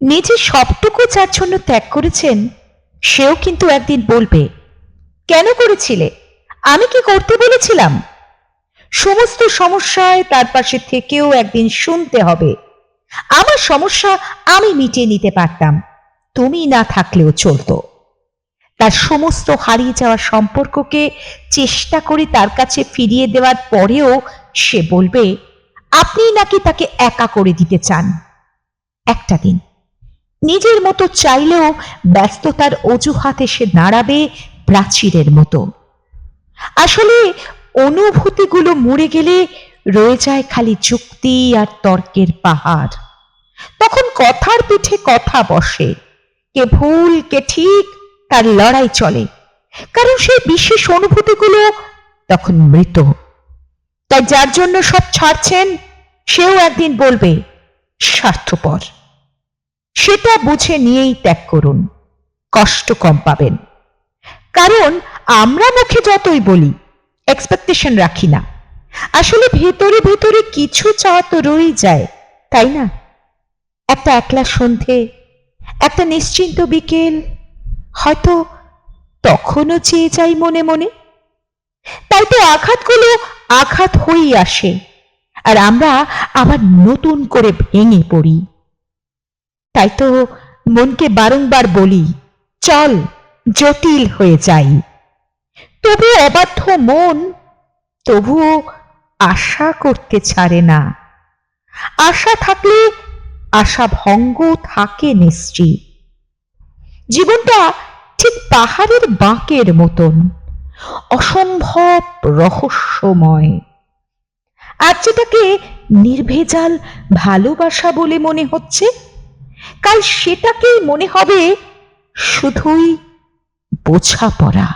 নিজে সবটুকু যার জন্য ত্যাগ করেছেন, সেও কিন্তু একদিন বলবে, কেন করেছিলে? আমি কি করতে বলেছিলাম? সমস্ত সমস্যায় তার পাশে থেকেও একদিন শুনতে হবে, আমার সমস্যা আমি মিটিয়ে নিতে পারতাম, তুমি না থাকলেও চলতো। তার সমস্ত হারিয়ে যাওয়া সম্পর্ককে চেষ্টা করে তার কাছে ফিরিয়ে দেওয়ার পরেও সে বলবে, আপনি নাকি তাকে একা করে দিতে চান? একটা দিন। নিজের মতো চাইলেও ব্যস্ততার অজুহাতে সে দাঁড়াবে প্রাচীরের মতো। আসলে অনুভূতিগুলো মরে গেলে রয়ে যায় খালি যুক্তি আর তর্কের পাহাড়। তখন কথার পিঠে কথা বসে। কে ভুল, কে ঠিক, তার লড়াই চলে। কারণ সেই বিশেষ অনুভূতিগুলো তখন মৃত। তাই যার জন্য সব ছাড়ছেন, সেও একদিন বলবে, স্বার্থপর। সেটা বুঝে নিয়েই ত্যাগ করুন। কষ্ট কম পাবেন। কারণ আমরা মুখে যতই বলি এক্সপেকটেশন রাখি না। আসলে ভেতরে ভেতরে কিছু চাওয়া তো রয়েই যায়, তাই না? একটা একলা সন্ধে, একটা নিশ্চিন্ত বিকেল, হয়তো তখনও চেয়ে যাই মনে মনে। তাই তো আঘাতগুলো আঘাত হয়েই আসে, আর আমরা আবার নতুন করে ভেঙে পড়ি। তাই তো মনকে বারংবার বলি, চল জটিল হয়ে যাই। তবু অবাধ্য মন তবুও আশা করতে ছাড়ে না। আশা থাকলে আশা ভঙ্গ থাকে নিশ্চিত জীবনটা ঠিক পাহাড়ের বাঁকের মতন, অসম্ভব রহস্যময়। আর যেটাকে নির্ভেজাল ভালোবাসা বলে মনে হচ্ছে কাল সেটাকেই মনে হবে শুধুই বোঝাপড়া।